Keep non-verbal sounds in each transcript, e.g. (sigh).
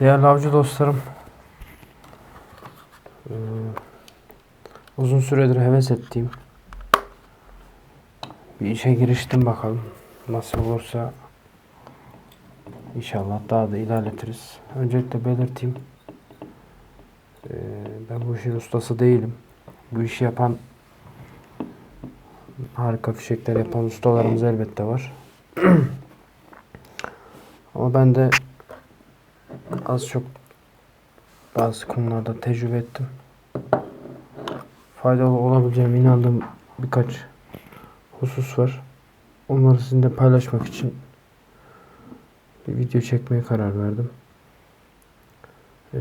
Değerli avcı dostlarım, eee, uzun süredir heves ettiğim bir işe giriştim bakalım. Nasıl olursa inşallah daha da ilerletiriz. Öncelikle belirteyim, eee, ben bu işin ustası değilim. Bu işi yapan harika fişekler yapan ustalarımız elbette var. (clears throat) Ama ben de az çok bazı konularda tecrübe ettim. Faydalı olabileceğime inandığım birkaç husus var. Onları sizinle paylaşmak için bir video çekmeye karar verdim. Ee,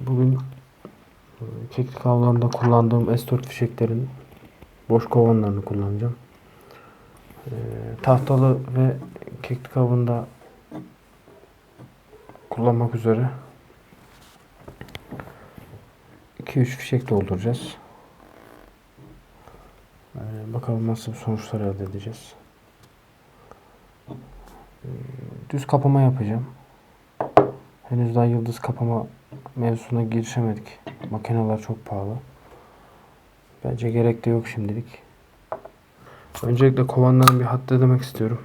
bugün e, keklik avlarında kullandığım S4 fişeklerin boş kovanlarını kullanacağım. Ee, tahtalı ve keklik avında kullanmak üzere 2-3 fişek dolduracağız. Ee, bakalım nasıl sonuçlar elde edeceğiz. Ee, düz kapama yapacağım. Henüz daha yıldız kapama mevzusuna girişemedik. Makineler çok pahalı. Bence gerek de yok şimdilik. Öncelikle kovanların bir hattı demek istiyorum.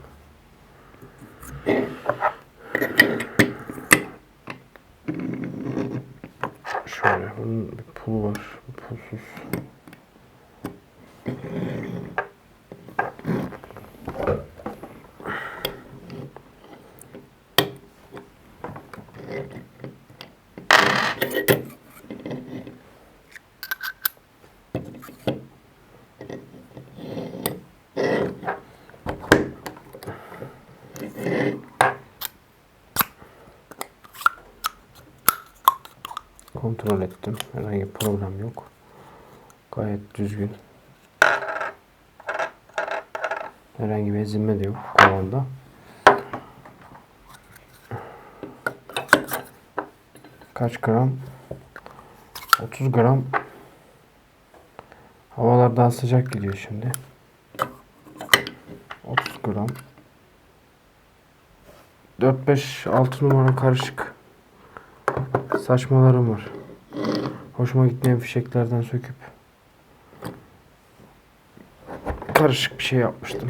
Флош. Kontrol ettim. Herhangi bir problem yok. Gayet düzgün. Herhangi bir ezilme de yok kovanda. Kaç gram? 30 gram. Havalar daha sıcak gidiyor şimdi. 30 gram. 4-5-6 numara karışık saçmalarım var. Hoşuma gitmeyen fişeklerden söküp karışık bir şey yapmıştım.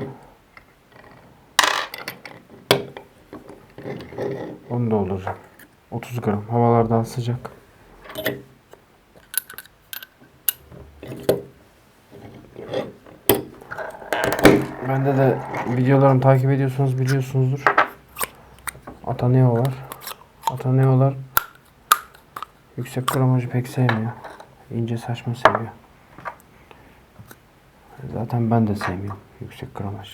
Onu dolduracağım. 30 gram. Havalar daha sıcak. Bende de videolarımı takip ediyorsanız biliyorsunuzdur. Ataneo var. Yüksek gramajı pek sevmiyor. İnce saçma seviyor. Zaten ben de sevmiyorum yüksek gramaj.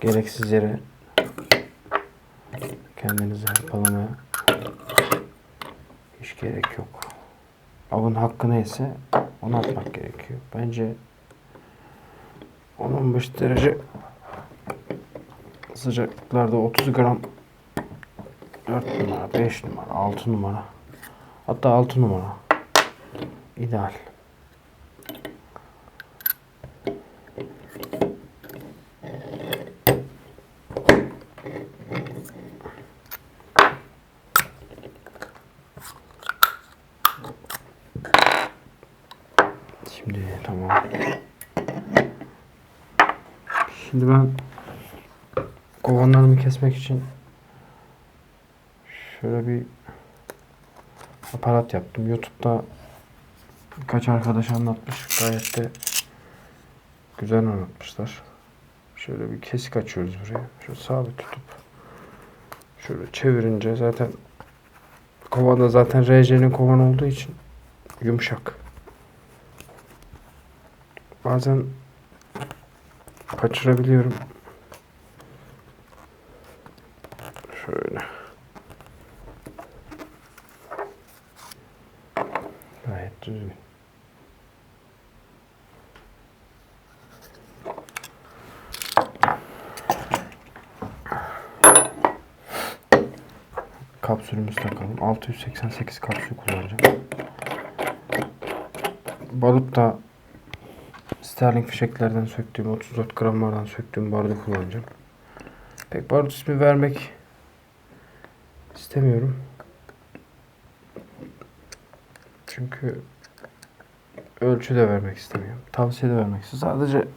Gereksiz yere kendinizi hırpalamaya hiç gerek yok. Avın hakkı neyse onu atmak gerekiyor. Bence 10-15 derece sıcaklıklarda 30 gram 4 numara, 5 numara, 6 numara Hatta 6 numara. İdeal. Şimdi tamam. Şimdi ben kovanlarımı kesmek için şöyle bir aparat yaptım. YouTube'da birkaç arkadaş anlatmış. Gayet de güzel anlatmışlar. Şöyle bir kesik açıyoruz buraya. Şöyle sabit tutup şöyle çevirince zaten kovanda zaten RC'nin kovan olduğu için yumuşak. Bazen kaçırabiliyorum. Şöyle. Düzgün. Kapsülümüz takalım. 688 kapsül kullanacağım. Balık da Sterling fişeklerden söktüğüm 34 gramlardan söktüğüm bardağı kullanacağım. Pek barut ismi vermek istemiyorum. Çünkü ölçü de vermek istemiyorum. Tavsiye de vermek istemiyorum. Sadece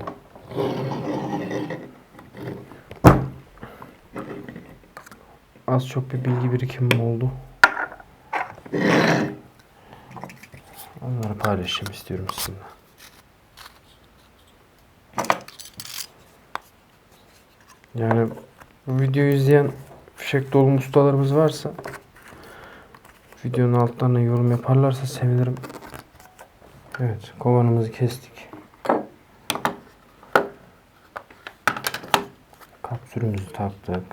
az çok bir bilgi birikimim oldu. Onları paylaşayım istiyorum sizinle. Yani bu videoyu izleyen fişek dolum ustalarımız varsa videonun altlarına yorum yaparlarsa sevinirim. Evet, kovanımızı kestik. Kapsülümüzü taktık.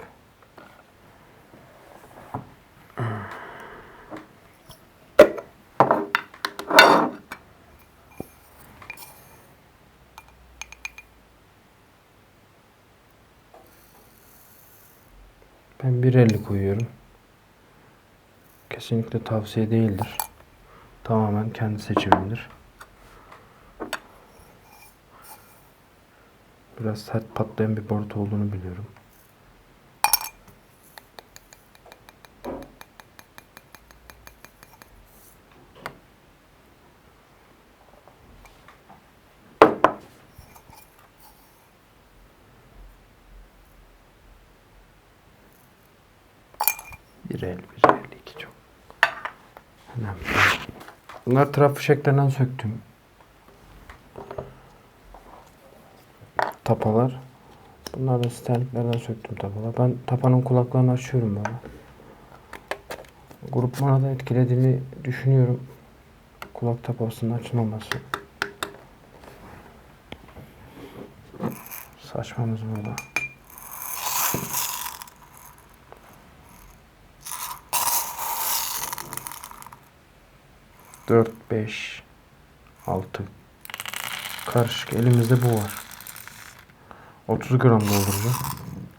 Ben 1.50 koyuyorum. Kesinlikle tavsiye değildir. Tamamen kendi seçimimdir. Biraz sert patlayan bir barut olduğunu biliyorum. Bir el, bir el, iki çok. Önemli. Bunlar traf fişeklerinden söktüm. Tapalar. Bunlar da sterliklerden söktüm tapalar. Ben tapanın kulaklarını açıyorum böyle. Grupmana da etkilediğini düşünüyorum. Kulak tapasının açılmaması. Saçmamız burada. Dört, beş, altı. Karışık. Elimizde bu var. 30 gram doldurdu.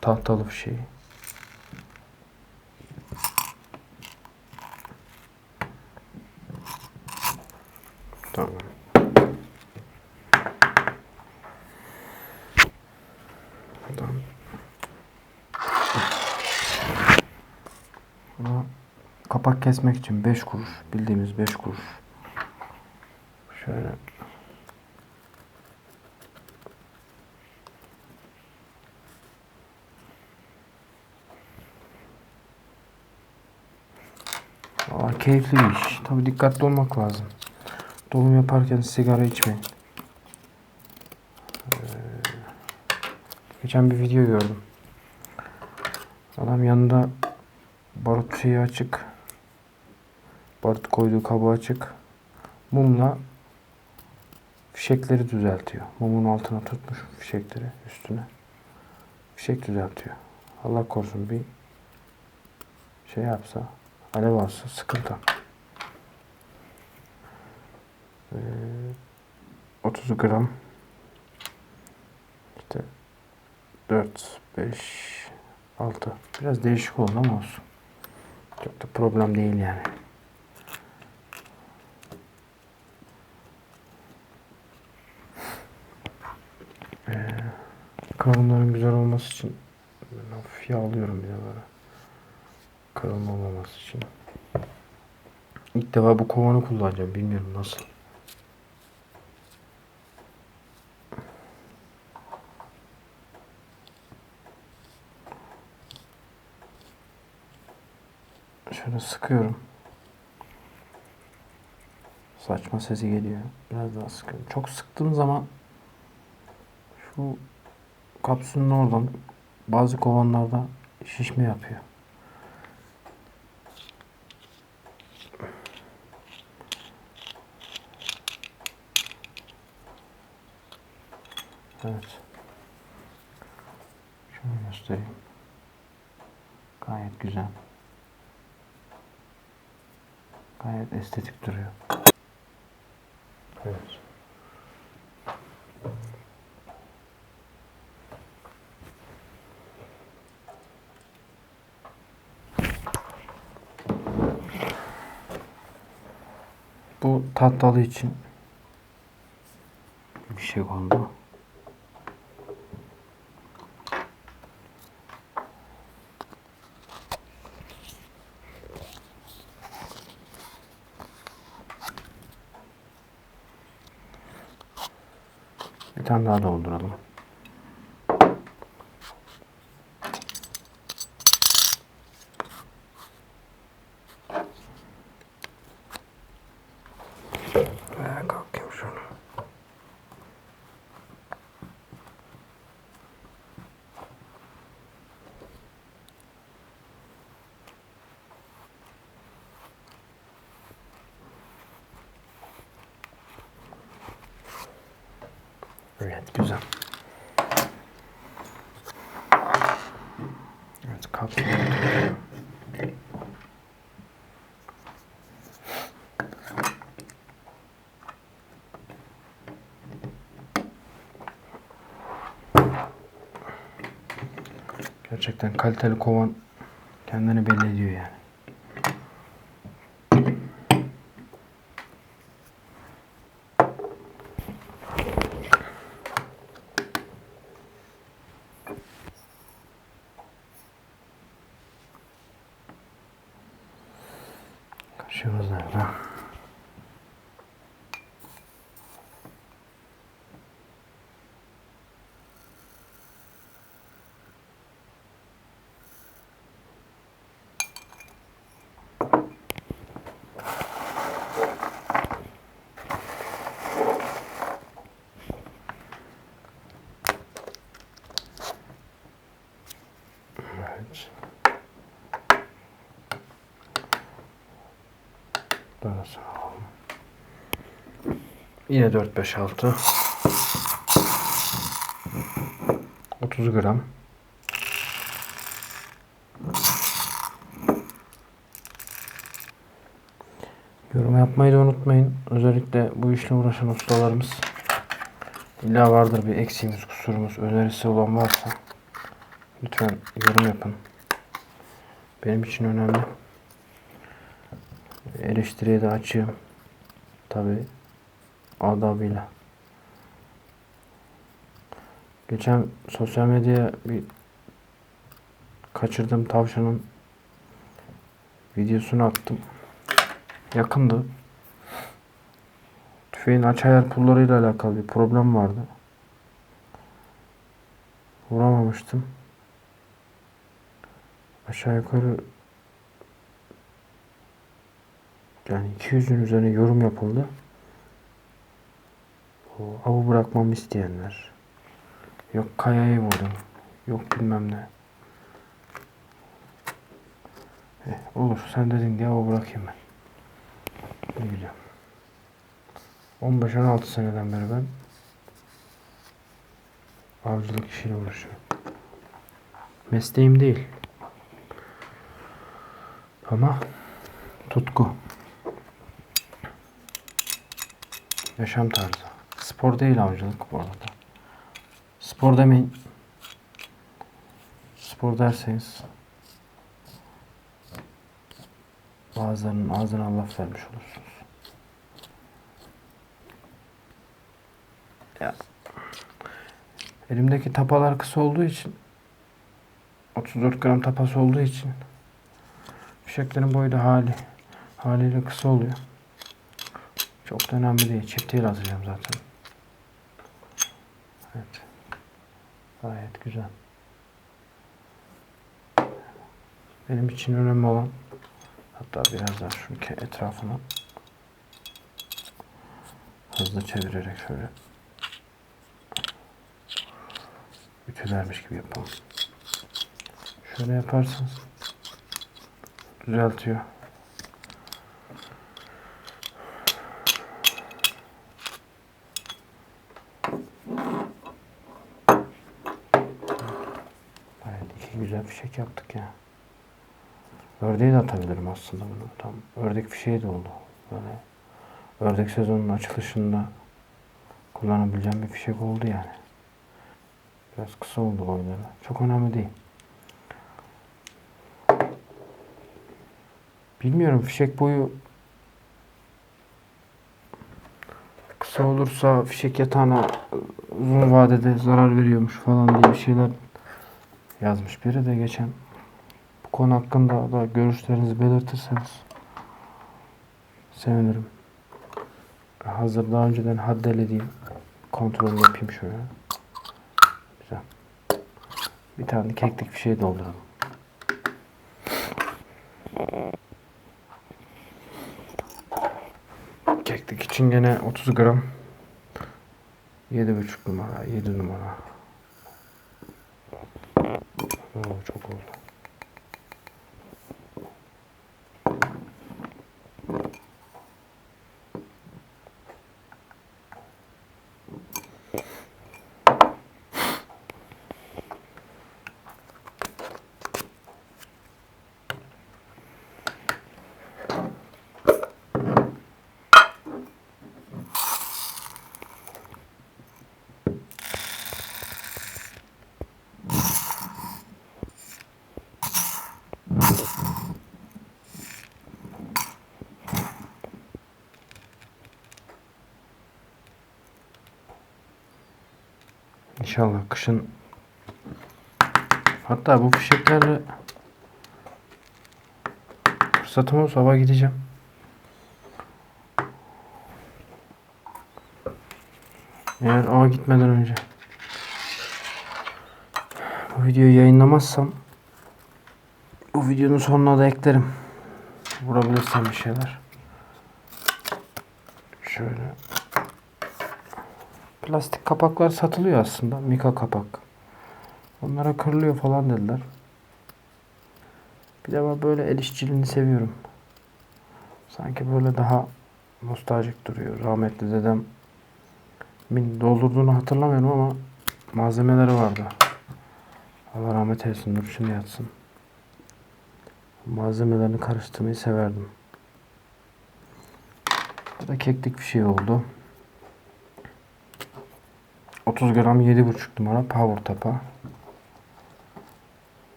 Tahtalı bir şey. Tamam. Buna kapak kesmek için 5 kuruş. Bildiğimiz 5 kuruş. Şöyle keyifli iş. Tabi dikkatli olmak lazım. Dolum yaparken sigara içmeyin. Ee, geçen bir video gördüm. Adam yanında barut şeyi açık. Barut koyduğu kabı açık. Mumla fişekleri düzeltiyor. Mumun altına tutmuş fişekleri üstüne. Fişek düzeltiyor. Allah korusun bir şey yapsa alev alsa sıkıntı. Ee, 30 gram işte 4 5 6 biraz değişik oldu ama olsun. Çok da problem değil yani. Ee, kavunların güzel olması için hafif yağlıyorum bir de. Kırılma olmaması için. İlk defa bu kovanı kullanacağım. Bilmiyorum nasıl. Şöyle sıkıyorum. Saçma sesi geliyor. Biraz daha sıkıyorum. Çok sıktığım zaman şu kapsülün oradan bazı kovanlarda şişme yapıyor. Evet. Şunu göstereyim. Gayet güzel. Gayet estetik duruyor. Evet. Bu tatlı için bir şey kondu. Tane daha dolduralım. Evet güzel. Evet kalktım. Gerçekten kaliteli kovan kendini belli ediyor yani. Ще не знаю, да? Right. Daha sonra alalım. Yine 4 5 6 30 gram Yorum yapmayı da unutmayın. Özellikle bu işle uğraşan ustalarımız illa vardır bir eksiğimiz, kusurumuz, önerisi olan varsa lütfen yorum yapın. Benim için önemli. Eleştiriye de açığım. Tabi adabıyla. Geçen sosyal medyaya bir kaçırdığım tavşanın videosunu attım. Yakındı. Tüfeğin aç ayar pullarıyla alakalı bir problem vardı. Vuramamıştım. Aşağı yukarı yani 200'ün üzerine yorum yapıldı. O avı bırakmamı isteyenler. Yok kayayı vurdum. Yok bilmem ne. Eh, olur sen dedin diye avı bırakayım ben. Ne bileyim. 15-16 seneden beri ben avcılık işiyle uğraşıyorum. Mesleğim değil. Ama tutku. Yaşam tarzı. Spor değil avcılık bu arada. Spor demeyin. Spor derseniz bazılarının ağzına laf vermiş olursunuz. Ya. Elimdeki tapalar kısa olduğu için 34 gram tapası olduğu için fişeklerin boyu da hali haliyle kısa oluyor. Çok da önemli değil. Çifteyle atacağım zaten. Evet. Gayet güzel. Benim için önemli olan hatta biraz daha şu ke- etrafına hızlı çevirerek şöyle ütülermiş gibi yapalım. Şöyle yaparsanız düzeltiyor. Evet iki güzel fişek yaptık ya. Ördeği de atabilirim aslında bunu. Tam ördek fişeği de oldu. Böyle ördek sezonunun açılışında kullanabileceğim bir fişek oldu yani. Biraz kısa oldu boyları. Çok önemli değil. Bilmiyorum fişek boyu kısa olursa fişek yatağına uzun vadede zarar veriyormuş falan diye bir şeyler yazmış biri de geçen. Bu konu hakkında da görüşlerinizi belirtirseniz sevinirim. Hazır daha önceden haddelediğim kontrolünü yapayım şöyle. Güzel. Bir tane keklik bir şey dolduralım. Keklik için gene 30 gram 7,5 numara 7 numara Oo, çok oldu. İnşallah kışın hatta bu fişeklerle fırsatım olursa hava gideceğim. Eğer ava gitmeden önce bu videoyu yayınlamazsam bu videonun sonuna da eklerim. Vurabilirsem bir şeyler. Şöyle plastik kapaklar satılıyor aslında. Mika kapak. Onlara kırılıyor falan dediler. Bir de ben böyle el işçiliğini seviyorum. Sanki böyle daha nostaljik duruyor. Rahmetli dedem min doldurduğunu hatırlamıyorum ama malzemeleri vardı. Allah rahmet eylesin, nur içinde yatsın. Malzemelerini karıştırmayı severdim. Bu da keklik bir şey oldu. 30 gram 7,5 numara power tapa.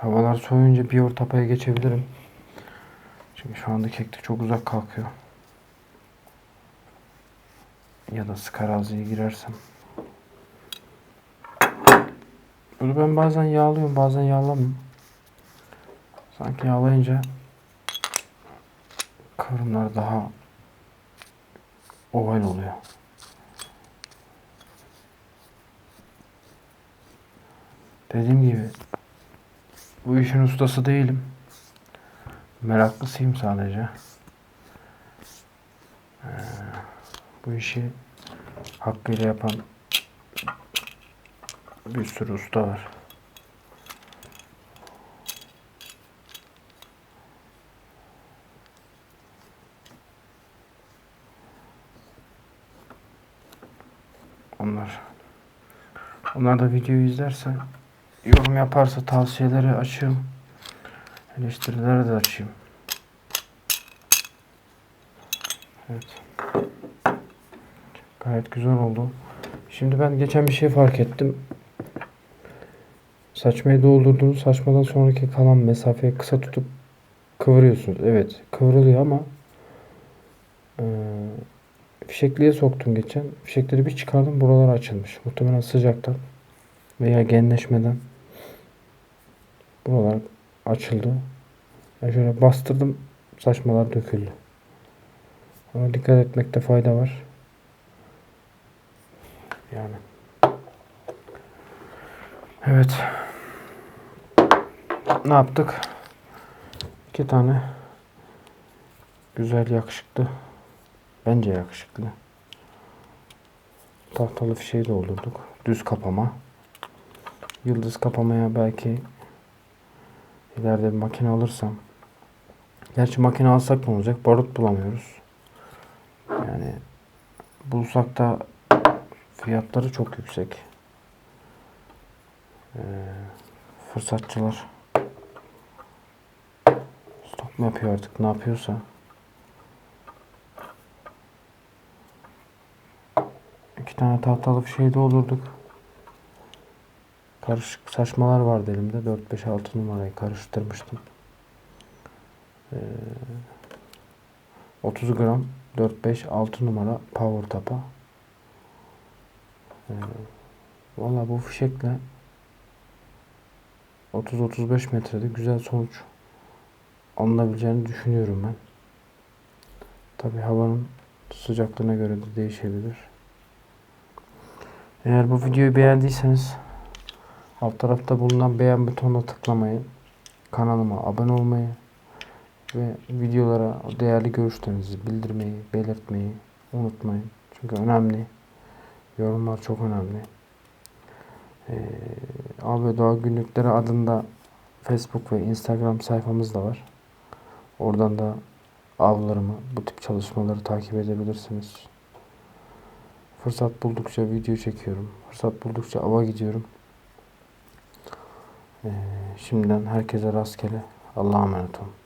Havalar soğuyunca bir tapaya geçebilirim. Çünkü şu anda keklik çok uzak kalkıyor. Ya da sık araziye girersem. Bunu ben bazen yağlıyorum bazen yağlamıyorum. Sanki yağlayınca kıvrımlar daha oval oluyor. Dediğim gibi bu işin ustası değilim. Meraklısıyım sadece. Ee, bu işi hakkıyla yapan bir sürü usta var. Onlar onlar da videoyu izlerse yorum yaparsa tavsiyeleri açayım. Eleştirileri de açayım. Evet. Gayet güzel oldu. Şimdi ben geçen bir şey fark ettim. Saçmayı doldurduğunuz saçmadan sonraki kalan mesafeyi kısa tutup kıvırıyorsunuz. Evet kıvrılıyor ama eee fişekliğe soktum geçen. Fişekleri bir çıkardım buralar açılmış. Muhtemelen sıcaktan veya genleşmeden buralar açıldı. Ben şöyle bastırdım saçmalar döküldü. Ona dikkat etmekte fayda var. Yani. Evet. Ne yaptık? İki tane güzel yakışıklı bence yakışıklı tahtalı fişeği doldurduk. Düz kapama. Yıldız kapamaya belki ileride bir makine alırsam Gerçi makine alsak ne olacak? Barut bulamıyoruz. Yani bulsak da fiyatları çok yüksek. Ee, fırsatçılar stok mu yapıyor artık ne yapıyorsa. İki tane tahtalı fişeği doldurduk. Karışık saçmalar vardı elimde. 4, 5, 6 numarayı karıştırmıştım. Ee, 30 gram 4, 5, 6 numara power tapa. Ee, Valla bu fişekle 30-35 metrede güzel sonuç alınabileceğini düşünüyorum ben. Tabi havanın sıcaklığına göre de değişebilir. Eğer bu videoyu beğendiyseniz alt tarafta bulunan beğen butonuna tıklamayı, kanalıma abone olmayı ve videolara değerli görüşlerinizi bildirmeyi, belirtmeyi unutmayın. Çünkü önemli. Yorumlar çok önemli. Ee, Abi Doğa Günlükleri adında Facebook ve Instagram sayfamız da var. Oradan da avlarımı, bu tip çalışmaları takip edebilirsiniz. Fırsat buldukça video çekiyorum. Fırsat buldukça ava gidiyorum. Ee, şimdiden herkese rastgele. Allah'a emanet olun.